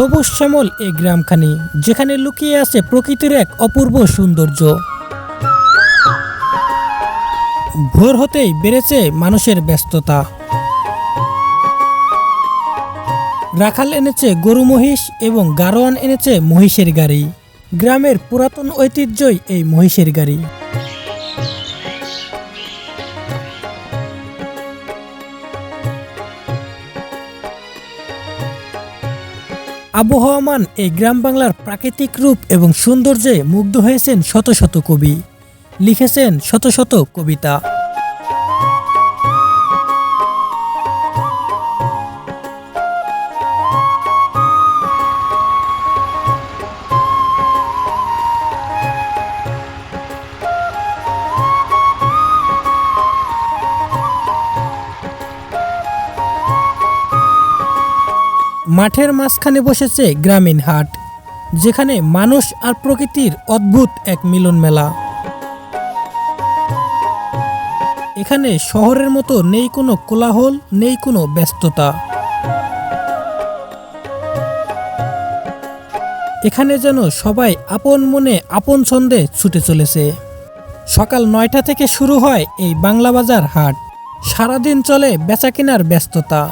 সবুজ শ্যামল এই গ্রামখানি, যেখানে লুকিয়ে আছে প্রকৃতির এক অপূর্ব সৌন্দর্য। ভোর হতেই বেড়েছে মানুষের ব্যস্ততা। রাখাল এনেছে গরু মহিষ এবং গারোয়ান এনেছে মহিষের গাড়ি। গ্রামের পুরাতন ঐতিহ্যই এই মহিষের গাড়ি। আবহাওয়ামান এই গ্রাম বাংলার প্রাকৃতিক রূপ এবং সৌন্দর্যে মুগ্ধ হয়েছেন শত শত কবি। লিখেছেন শত শত কবিতা। মাঠের মাঝখানে বসেছে গ্রামীণ হাট, যেখানে মানুষ আর প্রকৃতির অদ্ভুত এক মিলন মেলা। এখানে শহরের মতো নেই কোনো কোলাহল, নেই কোনো ব্যস্ততা। এখানে যেন সবাই আপন মনে আপন ছন্দে ছুটে চলেছে। সকাল নয়টা থেকে শুরু হয় এই বাংলা বাজার হাট। সারাদিন চলে বেচা কেনার ব্যস্ততা।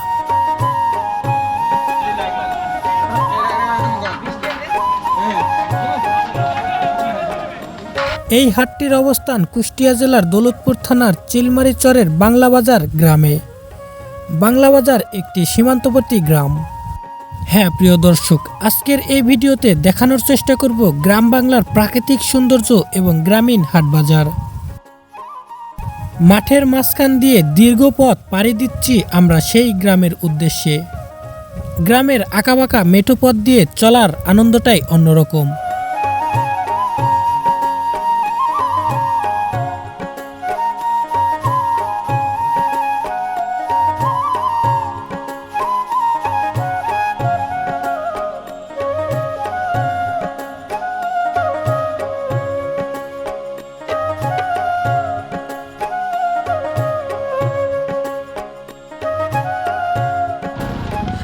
এই হাটটির অবস্থান কুষ্টিয়া জেলার দৌলতপুর থানার চিলমারি চরের বাংলা বাজার গ্রামে। বাংলাবাজার একটি সীমান্তবর্তী গ্রাম। হ্যাঁ প্রিয় দর্শক, আজকের এই ভিডিওতে দেখানোর চেষ্টা করব গ্রাম বাংলার প্রাকৃতিক সৌন্দর্য এবং গ্রামীণ হাট বাজার। মাঠের মাঝখান দিয়ে দীর্ঘ পথ পাড়ি দিচ্ছি আমরা সেই গ্রামের উদ্দেশ্যে। গ্রামের আঁকাবাঁকা মেঠো পথ দিয়ে চলার আনন্দটাই অন্যরকম।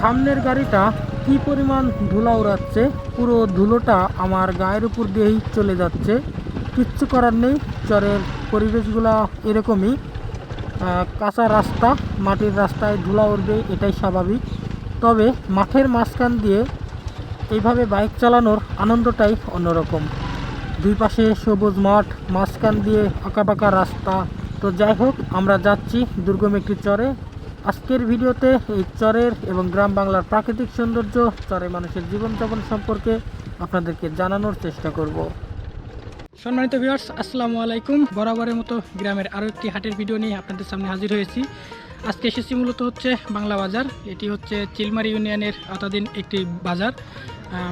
সামনের গাড়িটা কি পরিমাণ ধুলা উড়াচ্ছে? পুরো ধুলোটা আমার গায়ের উপর দিয়েই চলে যাচ্ছে। কিচ্ছু করার নেই, চরের পরিবেশগুলো এরকমই। কাঁচা রাস্তা, মাটির রাস্তায় ধুলা উঠবে এটাই স্বাভাবিক। তবে মাঠের মাঝখান দিয়ে এইভাবে বাইক চালানোর আনন্দটাই অন্যরকম। দুই পাশে সবুজ মাঠ, মাঝখান দিয়ে আঁকাবাঁকা রাস্তা। তো যাই হোক, আমরা যাচ্ছি দুর্গম একটি চরে। আজকের ভিডিওতে এই চরের এবং গ্রাম বাংলার প্রাকৃতিক সৌন্দর্য চরে মানুষের জীবনযাপন সম্পর্কে আপনাদেরকে জানানোর চেষ্টা করব। সম্মানিত ভিউয়ার্স আসসালামু আলাইকুম। বরাবরের মতো গ্রামের আরও একটি হাটের ভিডিও নিয়ে আপনাদের সামনে হাজির হয়েছি। আজকে এসেছি মূলত হচ্ছে বাংলা বাজার। এটি হচ্ছে চিলমারি ইউনিয়নের আওতাধীন একটি বাজার।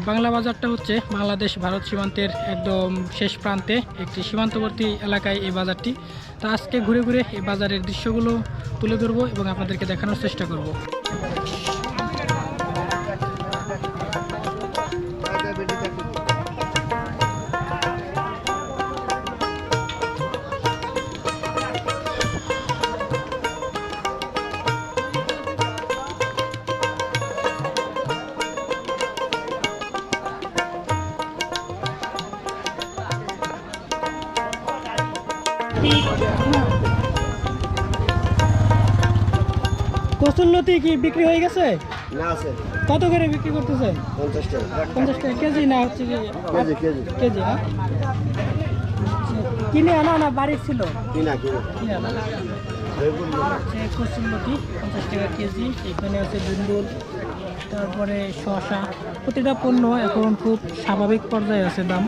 বাংলা বাজারটা হচ্ছে বাংলাদেশ ভারত সীমান্তের একদম শেষ প্রান্তে একটি সীমান্তবর্তী এলাকায় এই বাজারটি। তো আজকে ঘুরে ঘুরে এই বাজারের দৃশ্যগুলো তুলে ধরবো এবং আপনাদেরকে দেখানোর চেষ্টা করব। কচুল্লতি কি বিক্রি হয়ে গেছে? না আছে। কত করে বিক্রি করতেছেন পঞ্চাশ টাকা। পঞ্চাশ টাকা। কেজি না হচ্ছে কি? KG KG. কেজি না কিনে আনা না বাড়ির ছিল? কিনা কচুরলতি পঞ্চাশ টাকা কেজি। এখানে আছে দুন্দুল তারপরে শশা প্রতিটা পণ্য এখন খুব স্বাভাবিক পর্যায়ে আছে দাম।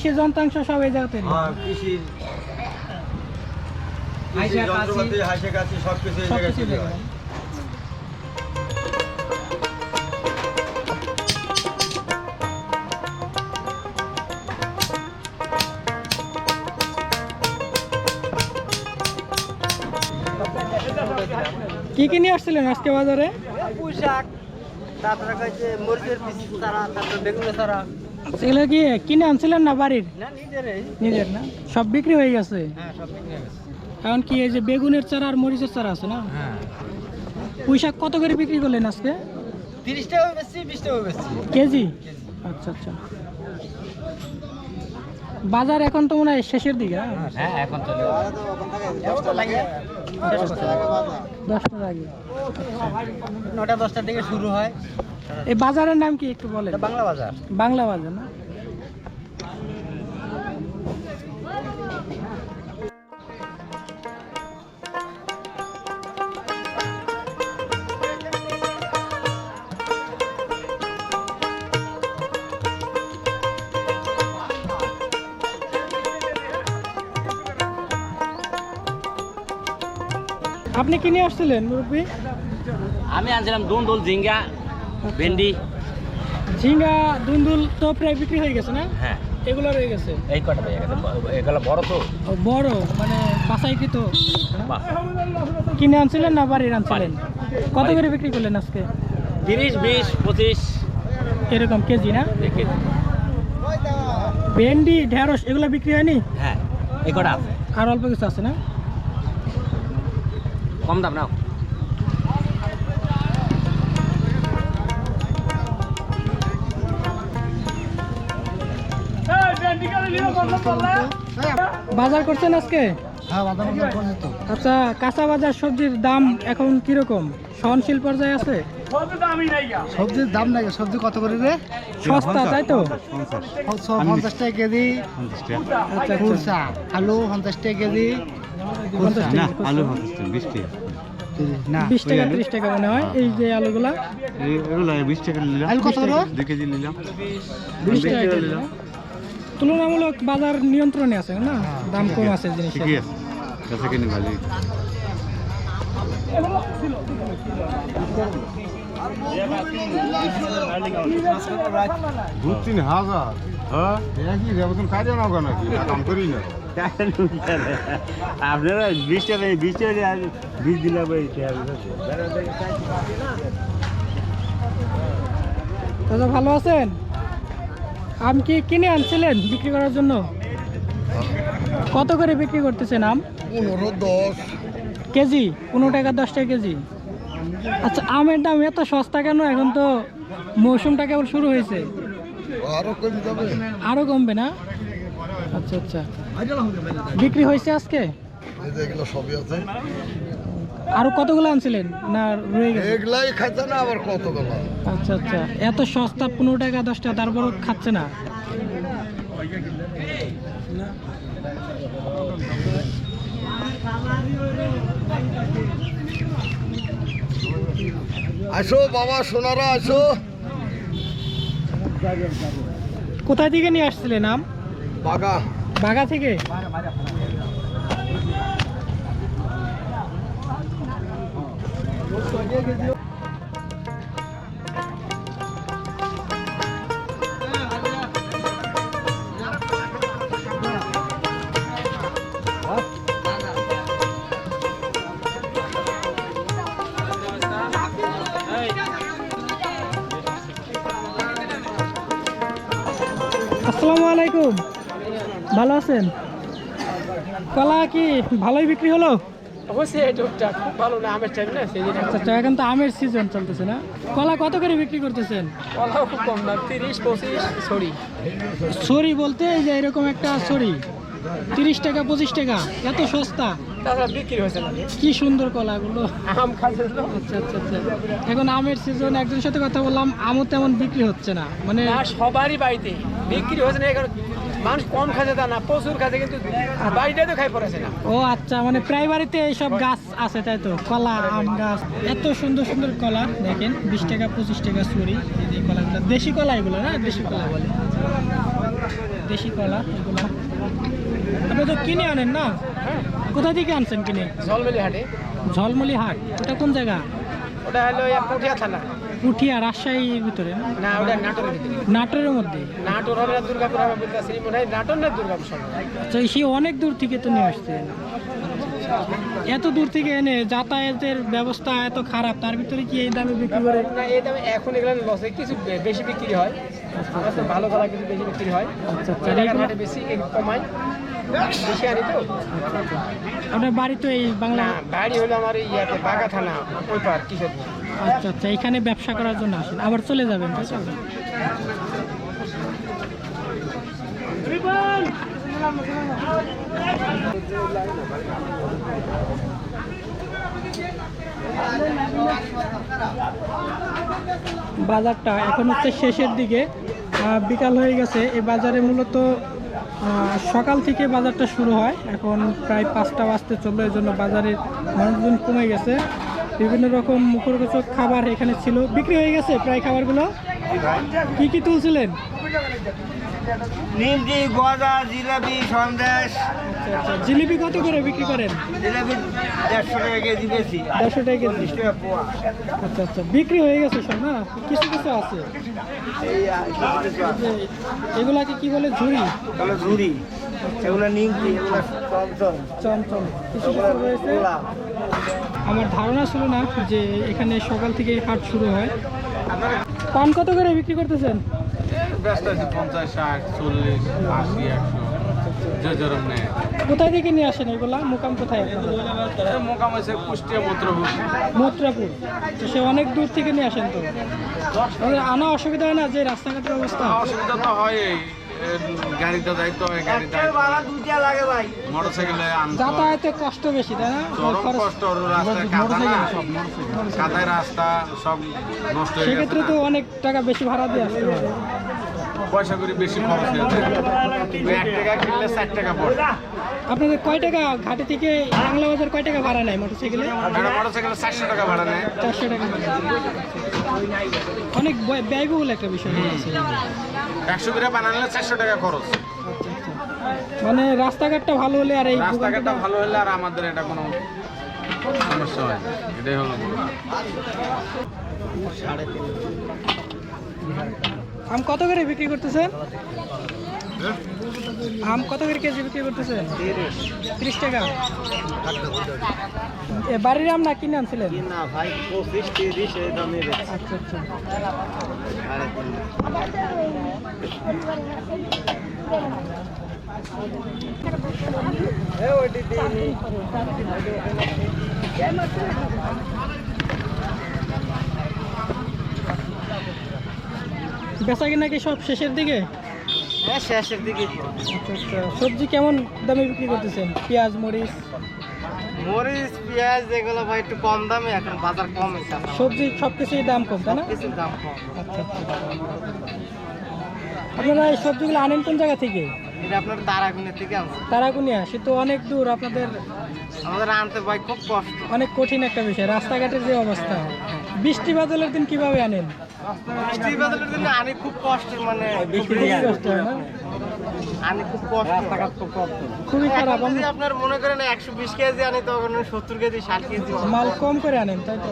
কৃষি যন্ত্রাংশ সব এই জায়গাতে হ্যাঁ যন্ত্রপাতি হাসে কাছি সব কিছু এই জায়গায় তৈরি হয় কি কি নিয়ে আসছিলেন আজকে বাজারে? পুঁই শাক তারপরে পিস তারা তারপরে বেগুনের তারা এগুলো কি কিনে আনছিলেন না বাড়ির? না নিজের না? সব বিক্রি হয়ে গেছে? সব বিক্রি হয়ে গেছে। এখন কি এই যে বেগুনের চারা আর মরিচের চারা আছে না? হ্যাঁ। পুঁই শাক কত করে বিক্রি করলেন আজকে? তিরিশ টাকা বেশি বিশ টাকা বেশি কেজি। আচ্ছা আচ্ছা। বাজার এখন তো মনে হয় শেষের দিকে না? হ্যাঁ এখন চলে দশটা লাগে। দশটার আগে নটা দশটার দিকে শুরু হয়। এই বাজারের নাম কি একটু বলেন? বাংলা বাজার। বাংলা বাজার না? আপনি কিনে আসছিলেন মুরব্বী? আমি আনছিলাম দুন্দুল ঝিঙ্গা ভেন্ডি। ঝিঙ্গা দুন্দুল তো প্রায় বিক্রি হয়ে গেছে না? হ্যাঁ। এগুলো রয়ে গেছে? এই কটা পেয়ে গেছে এগুলো বড় তো। বড় মানে বাসাই কি তো কিনে আনছিলেন না বাড়ির আনছিলেন? কত করে বিক্রি করলেন আজকে? তিরিশ বিশ পঁচিশ। এরকম কেজি না? ভেন্ডি ঢেঁড়স এগুলো বিক্রি হয়নি? হ্যাঁ এই কটা আছে। আর অল্প কিছু আছে না? কম দাম নাও। বাজার করছেন আজকে? হ্যাঁ আচ্ছা কাঁচা বাজার সবজির দাম এখন কীরকম? সহনশীল পর্যায়ে আছে? সবজির দাম নাই সবজি কত করে রে? সস্তা তাই তো? পঞ্চাশ টাকা কেজি। আলু পঞ্চাশ টাকা কেজি। পঞ্চাশ টাকা, বিশ টাকা। না বিশ টাকা ত্রিশ টাকা মনে হয় এই যে আলুগুলা? এগুলো বিশ টাকা নিলাম আলু কত দুই কেজি নিলাম। বিশ টাকা কেজি তুলনামূলক বাজার নিয়ন্ত্রণে আছে না? দাম কম আছে জিনিসের। ঠিকই আছে কাছে কিনে ভালোই। দু তিন হাজার হ্যাঁ? একই বেতন কাজে নাও কেন কি কাম করি না। আপনারা বিশ টাকা বিশ টাকা বিশ দিলাম দাদা ভালো আছেন? আম কি কিনে আনছিলেন বিক্রি করার জন্য? কত করে বিক্রি করতেছেন আম? পনেরো দশ। কেজি? পনেরো টাকা দশ টাকা কেজি? আচ্ছা আমের দাম এত সস্তা কেন? এখন তো মৌসুমটা কেবল শুরু হয়েছে। আরও আরও কমবে না? আচ্ছা আচ্ছা। বিক্রি হয়েছে আজকে? এগুলো সবই আছে। আরও কতগুলো আনছিলেন? না রয়ে গেছে? এগুলাই খাইছে না আবার কতগুলো? আচ্ছা আচ্ছা। এত সস্তা পনেরো টাকা দশ টাকা তারপরও খাচ্ছে না? আসো বাবা সোনারা আসো। কোথায় থেকে নিয়ে আসছিলেন আম? বাগা। বাগা থেকে? আসসালামু আলাইকুম। ভালো আছেন? কলা কি ভালোই বিক্রি হলো? অবশ্যই টুকটাক খুব ভালো না আমের টাইম না সেই আচ্ছা আচ্ছা এখন তো আমের সিজন চলতেছে না? কলা কত করে বিক্রি করতেছেন? কলাও খুব কম দাম তিরিশ পঁচিশ সরি। সরি বলতে এই যে এরকম একটা সরি তিরিশ টাকা পঁচিশ টাকা এত সস্তা? তাছাড়া বিক্রি হয়েছে না। কি সুন্দর কলাগুলো। আম খাচ্ছে আচ্ছা আচ্ছা আচ্ছা। এখন আমের সিজন একজনের সাথে কথা বললাম আমও তেমন বিক্রি হচ্ছে না মানে সবারই বাড়িতে বিক্রি হয়েছে না এখন মানুষ কম খাচ্ছে তা না প্রচুর খাচ্ছে কিন্তু বাড়িটাই তো খাই পড়েছে না। ও আচ্ছা মানে প্রায় বাড়িতে এইসব গাছ আছে তাই তো? কলা আম গাছ। এত সুন্দর সুন্দর কলা দেখেন বিশ টাকা পঁচিশ টাকা চুরি এই কলাগুলো। দেশি কলা এগুলো না? দেশি কলা বলে। দেশি কলা এগুলো। আপনি তো কিনে আনেন না? কোথা থেকে আনছেন কিনে? জলমেলি হাটে। ঝলমলি হাট। ওটা কোন জায়গা? ওটা হলো পুঠিয়া থানা। পুঠিয়া রাজশাহীর ভিতরে? না? ওটা নাটোরের ভিতরে। নাটোরের মধ্যে? নাটোর হবে না দুর্গাপুর হবে বলতেছি মনে হয় নাটোর না দুর্গাপুর আচ্ছা সে অনেক দূর থেকে তো নিয়ে আসছেন এত দূর থেকে এনে যাতায়াতের ব্যবস্থা এত খারাপ তার ভিতরে কি এই দামে বিক্রি করে? না এই দামে এখন এগুলো লসে কিছু বেশি বিক্রি হয়। ভালো ভালো কিছু বেশি বিক্রি হয়। আচ্ছা, আচ্ছা। বেশি তো। আপনার বাড়ি তো এই বাংলা বাড়ি হলো আমার এই ইয়াতে বাগা থানা ওই পার কিশোর আচ্ছা আচ্ছা এখানে ব্যবসা করার জন্য আসেন। আবার চলে যাবেন বাজারটা এখন হচ্ছে শেষের দিকে। বিকাল হয়ে গেছে। এই বাজারে মূলত সকাল থেকে বাজারটা শুরু হয়। এখন প্রায় পাঁচটা বাজতে চলল। এই জন্য বাজারের মানুষজন কমে গেছে। বিভিন্ন রকম মুখরোচক খাবার এখানে ছিল। বিক্রি হয়ে গেছে প্রায় খাবারগুলো। কি কি তুলছিলেন? নিমকি গজা, জিলাপি, সন্দেশ। আচ্ছা আচ্ছা জিলিপি কত করে বিক্রি করেন? জিলাপি দেড়শো টাকা কেজি বেশি। দেড়শো টাকা কেজি। আচ্ছা আচ্ছা। বিক্রি হয়ে গেছে সব না? কিছু কিছু আছে? এগুলাকে কি বলে? ঝুড়ি? ঝুড়ি। এগুলো নিমকি এগুলো চমচম। চমচম। কিছু কিছু রয়েছে? আমার ধারণা ছিল না যে এখানে সকাল থেকে হাট শুরু হয়। পান কত করে বিক্রি করতেছেন? ব্যস্ত আছে পঞ্চাশ ষাট চল্লিশ আশি একশো। নেয় কোথায় থেকে নিয়ে আসেন এগুলা? মোকাম কোথায় আপনাদের? মোকাম আছে কুষ্টিয়া মন্ত্রভূষ মথুরাপুর। তো সে অনেক দূর থেকে নিয়ে আসেন তো? আনা অসুবিধা হয় না যে রাস্তাঘাটের অবস্থা? অসুবিধা তো হয় গাড়িতে যাইতে হয় গাড়িতে ভাড়া দুইটা লাগে ভাই মোটর সাইকেলে যাতায়াতে কষ্ট বেশি তাই না? কষ্ট কাদায় রাস্তা সব নষ্ট সেক্ষেত্রে তো অনেক টাকা বেশি ভাড়া দিয়ে আসতে হবে। পয়সা করে বেশি খরচ হয়ে যায়। এক টাকা কিনলে চার টাকা পড়ে। আপনাদের কয় টাকা? ঘাটে থেকে বাংলা বাজার কয় টাকা ভাড়া নেয় মোটরসাইকেলে? একটা মোটর সাইকেলে চারশো টাকা ভাড়া নেয়। চারশো টাকা অনেক ব্যয়- ব্যয়বহুল একটা বিষয়। হয়ে গেছে। একশো করে বানালে চারশো টাকা খরচ। মানে রাস্তাঘাটটা ভালো হলে আর এই রাস্তাঘাটটা ভালো হলে আর আমাদের এটা কোনো সমস্যা হয় এটাই হলো আম কত করে বিক্রি করতেছেন? আম কত করে কেজি বিক্রি করতেছেন? তিরিশ টাকা। এ বাড়ির আম না কিনে আনছিলেন। আচ্ছা আচ্ছা। বেচা কিনা কি সব শেষের দিকে? হ্যাঁ শেষের দিকে। আচ্ছা আচ্ছা। সবজি কেমন দামে বিক্রি করতেছেন? পেঁয়াজ মরিচ? মরিচ পেঁয়াজ এগুলো ভাই একটু কম দামে এখন বাজার কম সবজি সব কিছুই দাম কম তাই না? কিছুর দাম কম। আচ্ছা আপনারা এই সবজিগুলো আনেন কোন জায়গা থেকে? এটা আপনার তারাগুনিয়া থেকে আনছে। তারাকুনিয়া সে তো অনেক দূর আপনাদের আমাদের আনতে ভাই খুব কষ্ট। অনেক কঠিন একটা বিষয় রাস্তাঘাটের যে অবস্থা। বৃষ্টি বাদলের দিন কীভাবে আনেন? বৃষ্টি বাদলের দিন আনি খুব কষ্ট মানে বৃষ্টি কষ্ট হয় না? আনি খুব কষ্ট। রাস্তাঘাট খুব কষ্ট। খুবই খারাপ যদি আমি- আপনার মনে করেন একশো বিশ কেজি আনি তখন সত্তর কেজি ষাট কেজি মাল কম করে আনেন তাই তো?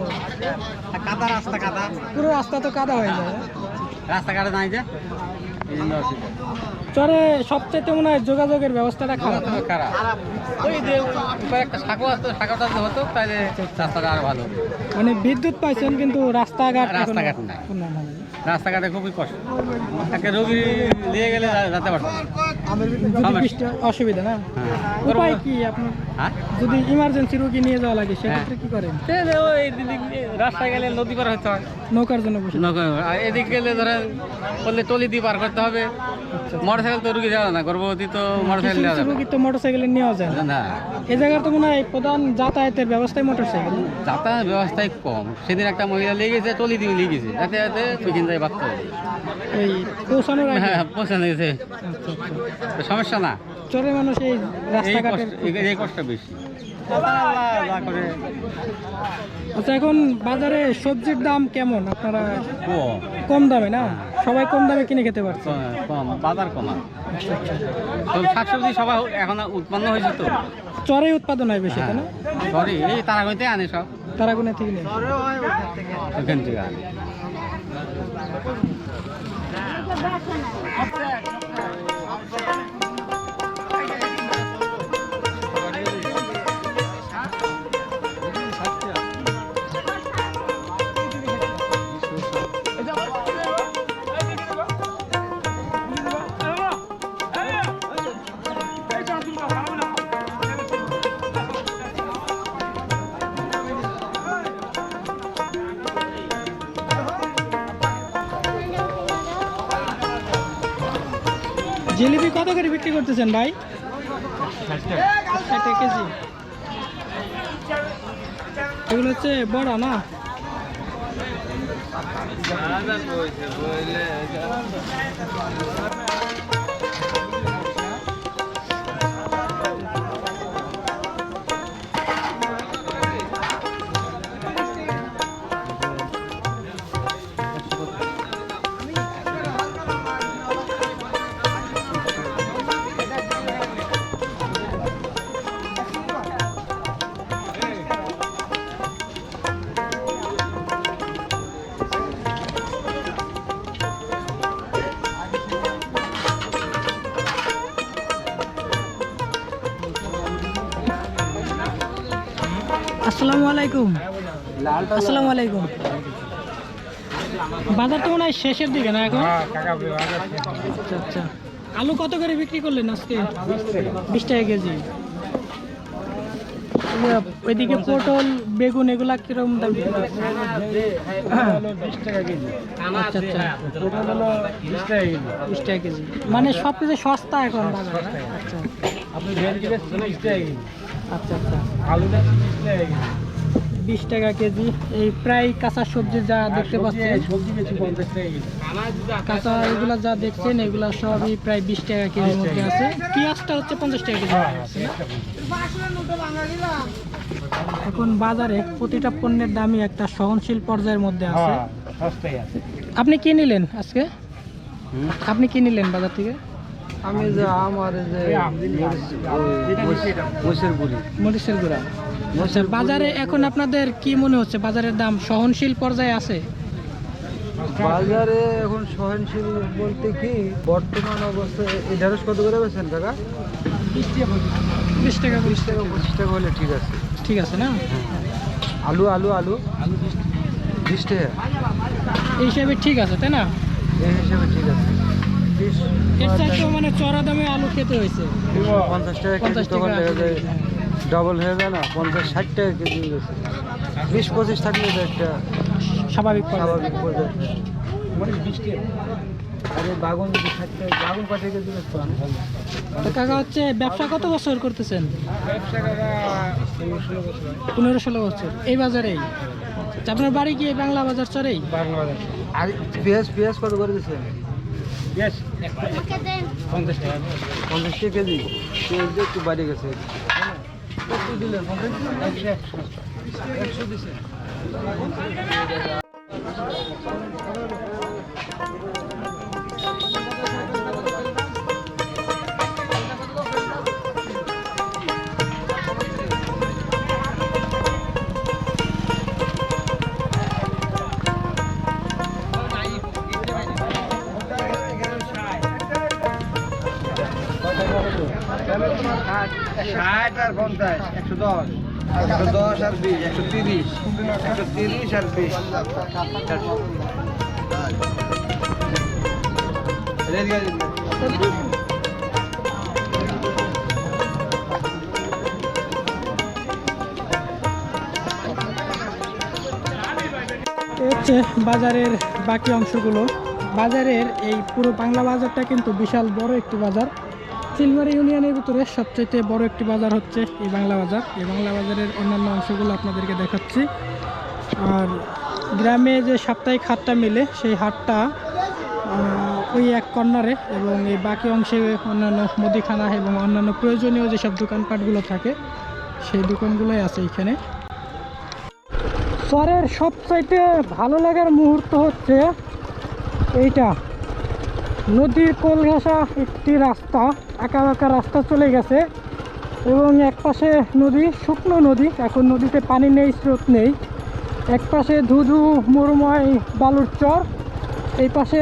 কাদা রাস্তা কাদা। পুরো রাস্তা তো কাদা হয়ে যায় রাস্তাঘাটে নাই যে? চরে সবচেয়ে মনে হয় যোগাযোগের ব্যবস্থাটা খারাপ। খারাপ। ওই যে একটা শাখা আসতো শাখাটা যদি হতো তাহলে রাস্তাটা আরও ভালো মানে বিদ্যুৎ পাইছেন কিন্তু রাস্তাঘাট রাস্তাঘাট নাই। রাস্তাঘাটে খুবই কষ্ট। একটা রোগী নিয়ে গেলে যেতে পারতো। অসুবিধা না? হ্যাঁ। উপায় কি আপনার? হ্যাঁ? যদি ইমার্জেন্সি রোগী নিয়ে যাওয়া লাগে সেক্ষেত্রে কি করেন? ওই রাস্তায় গেলে নদী পার হতে হয়। নৌকার জন্য বসে। নৌকা- এদিক গেলে ধরেন বললে টলি দিয়ে পার করতে হবে। মোটর সাইকেল তো রুগী যাওয়া না গর্ভবতী তো মোটর কিছু সাইকেল যাওয়া কিছু তো মোটরসাইকেলে নেওয়া যায় না। এ জায়গার তো মনে হয় প্রধান যাতায়াতের ব্যবস্থাই মোটরসাইকেল। যাতায়াত ব্যবস্থাই কম। সেদিন একটা মহিলা নিয়ে গেছে টলি দিয়ে নিয়ে গেছে। যাতে যাতে ওইখান থেকে পৌঁছানোর হ্যাঁ পৌঁছানো গেছে আচ্ছা, আচ্ছা। সমস্যা না? চরে মানুষ এই এই রাস্তাঘাটের এই- এই কষ্ট বেশি। আচ্ছা এখন বাজারে সবজির দাম কেমন? আপনারা কম। দামে না? সবাই কম দামে কিনে খেতে পারছে। কম- বাজার কমা সব শাকসবজি সবাই এখন উৎপন্ন হয়েছে তো? চরে উৎপাদন হয় বেশি তাই না? সরি এই তারা হইতে আনে সব। তারাগুনে থেকে হয় থেকে ওখান থেকে আনে। করে বিক্রি করতেছেন ভাই? কেজি। এগুলো হচ্ছে বড়া না? আসসালামু আলাইকুম। বাজার তো মনে হয় শেষের দিকে না এখন? আচ্ছা আচ্ছা। আলু কত করে বিক্রি করলেন আজকে? বিশ টাকা কেজি। ওইদিকে পটল বেগুন এগুলা কীরকম দাম আচ্ছা আচ্ছা। কেজি। মানে সব কিছু সস্তা এখন বাজারে। আচ্ছা। আচ্ছা আচ্ছা। বিশ টাকা কেজি এই প্রায় কাঁচা সবজি যা দেখতে পাচ্ছেন কাঁচা এগুলা যা দেখছেন এগুলা সবই প্রায় বিশ টাকা কেজির মধ্যে আছে পেঁয়াজটা হচ্ছে পঞ্চাশ টাকা কেজি আছে এখন বাজারে প্রতিটা পণ্যের দামই একটা সহনশীল পর্যায়ের মধ্যে আছে আপনি কি নিলেন আজকে আপনি কি নিলেন বাজার থেকে আমি যে আমার যে মহিষের গুড়ি মরিচের গুঁড়া আচ্ছা বাজারে এখন আপনাদের কি মনে হচ্ছে? বাজারের দাম সহনশীল পর্যায়ে আছে? বাজারে এখন সহনশীল বলতে কি বর্তমান অবস্থায় এই ঢেঁড়স কত করে বেছেন কাকা? বিশ টাকা বিশ টাকা পঁচিশ টাকা হলে ঠিক আছে। ঠিক আছে না? আলু আলু আলু আলু? বিশ টাকা। এই হিসাবে ঠিক আছে তাই না? এই হিসেবে ঠিক আছে। বিশ এর চাইতেও মানে চড়া দামে আলু খেতে হয়েছে। পঞ্চাশ টাকা পঞ্চাশ টাকা ডবল হয়ে যায় না পঞ্চাশ ষাট টাকা কেজি গেছে। বিশ পঁচিশ থাকলে তো একটা স্বাভাবিক। স্বাভাবিক পর্যায়ে। আরে বাগুন যদি ষাট টাকা বাগুন কত কেজি তো কাকা হচ্ছে ব্যবসা কত বছর করতেছেন? পনেরো ষোলো বছর এই বাজারেই আচ্ছা, আপনার বাড়ি কি এই বাংলা বাজার চরেই আর পেঁয়াজ পেঁয়াজ কত করে দিচ্ছেন পঞ্চাশ টাকা। কেজি। পেঁয়াজ একটু বাড়ি গেছে। ষাট আর পঞ্চাশ। দশ আর বিশ, একশো তিরিশ তিরিশ আর বিশ। হচ্ছে বাজারের বাকি অংশগুলো। বাজারের এই পুরো বাংলা বাজারটা কিন্তু বিশাল বড় একটি বাজার। চিলমারি ইউনিয়নের ভিতরে সবচেয়ে বড় একটি বাজার হচ্ছে এই বাংলা বাজার। এই বাংলা বাজারের অন্যান্য অংশগুলো আপনাদেরকে দেখাচ্ছি। আর গ্রামে যে সাপ্তাহিক হাটটা মিলে, সেই হাটটা ওই এক কর্নারে এবং এই বাকি অংশে অন্যান্য মুদিখানা এবং অন্যান্য প্রয়োজনীয় যেসব দোকানপাটগুলো থাকে, সেই দোকানগুলোই আছে এখানে। চরের সবচাইতে ভালো লাগার মুহূর্ত হচ্ছে এইটা। নদীর কোল ঘেঁষা একটি রাস্তা। একা একা রাস্তা চলে গেছে এবং এক পাশে নদী, শুকনো নদী। এখন নদীতে পানি নেই, স্রোত নেই। এক পাশে ধুধু মরুময় বালুর চর, এই পাশে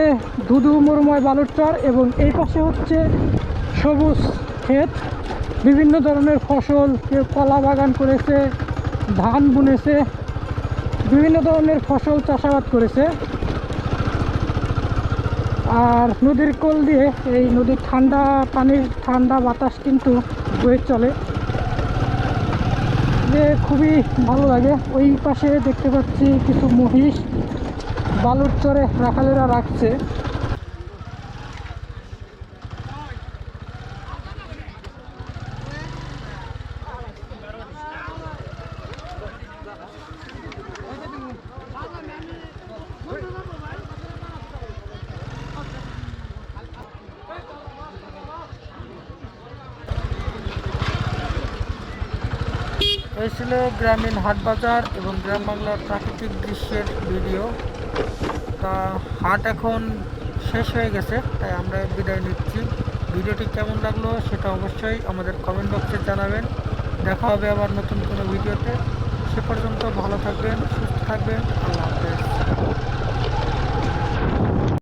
ধুধু মরুময় বালুর চর এবং এই পাশে হচ্ছে সবুজ ক্ষেত। বিভিন্ন ধরনের ফসল, কেউ কলা বাগান করেছে, ধান বুনেছে, বিভিন্ন ধরনের ফসল চাষাবাদ করেছে। আর নদীর কোল দিয়ে এই নদীর ঠান্ডা পানির ঠান্ডা বাতাস কিন্তু বয়ে চলে। যে খুবই ভালো লাগে। ওই পাশে দেখতে পাচ্ছি কিছু মহিষ বালুর চরে রাখালেরা রাখছে। ছিল গ্রামীণ হাট বাজার এবং গ্রাম বাংলার প্রাকৃতিক দৃশ্যের ভিডিও। তা হাট এখন শেষ হয়ে গেছে, তাই আমরা বিদায় নিচ্ছি। ভিডিওটি কেমন লাগল সেটা অবশ্যই আমাদের কমেন্ট বক্সে জানাবেন। দেখা হবে আবার নতুন কোনো ভিডিওতে। সে পর্যন্ত ভালো থাকবেন, সুস্থ থাকবেন। আল্লাহ